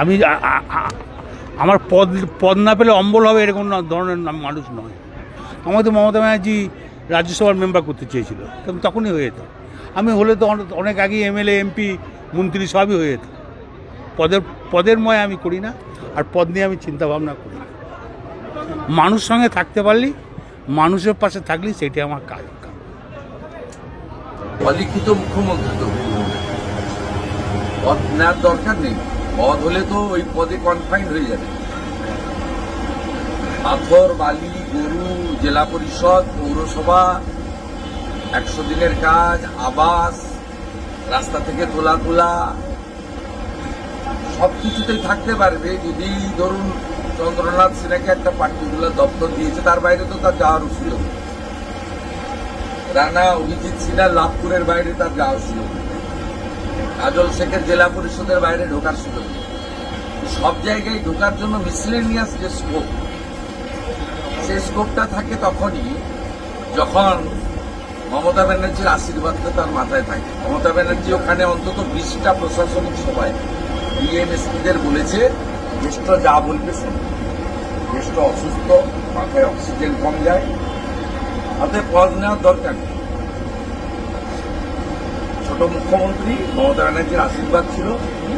আমি আমার পদ পদ না পেলে অম্বল হবে এরকম ধরনের মানুষ নয়। আমাদের মমতা ব্যানার্জি রাজ্যসভার মেম্বার করতে চেয়েছিল, কিন্তু তখনই হয়ে যেত। আমি হলে তো অনেক আগে এমএলএ, এমপি, মন্ত্রী সবই হয়ে যেত। পদের পদের ময় আমি করি না, আর পদ নিয়ে আমি চিন্তা ভাবনা করি না। মানুষ সঙ্গে থাকতে পারলি, মানুষের পাশে থাকলি, সেটাই আমার কাজ। অলিখিত মুখ্যমন্ত্রী তো দরকার নেই। পদ হলে তো ওই পদে কনফাইন্ড হয়ে যাবে। পাথর, বালি, গরু, জেলা পরিষদ, পৌরসভা, একশো দিনের কাজ, আবাস, রাস্তা থেকে তোলা তোলা সব কিছুতেই থাকতে পারবে। যদি ধরুন চন্দ্রনাথ সিনহাকে একটা পার্টিকুলার দপ্তর দিয়েছে, তার বাইরে তো তার যাওয়ার সুযোগ রানা অভিজিৎ সিনহা লাভপুরের বাইরে তার যাওয়ার সুযোগ। কাজল শেখের জেলা পরিষদের বাইরে ঢোকার সুযোগ। সব জায়গায় ঢোকার জন্য মিসলেনিয়াস যে স্কোপ সেই স্কোপটা থাকে তখনই যখন মমতা ব্যানার্জির আশীর্বাদটা তার মাথায় থাকে। মমতা ব্যানার্জি ওখানে অন্তত বিশটা প্রশাসনিক সভায় ডিএমএসপিদের বলেছে, জ্যেষ্ঠ যা বলবে দেশটা অসুস্থ, মাথায় অক্সিজেন কম যায় হাতে পদ নেওয়ার দরকার নেই। মুখ্যমন্ত্রী মমতা ব্যানার্জির আশীর্বাদ ছিল।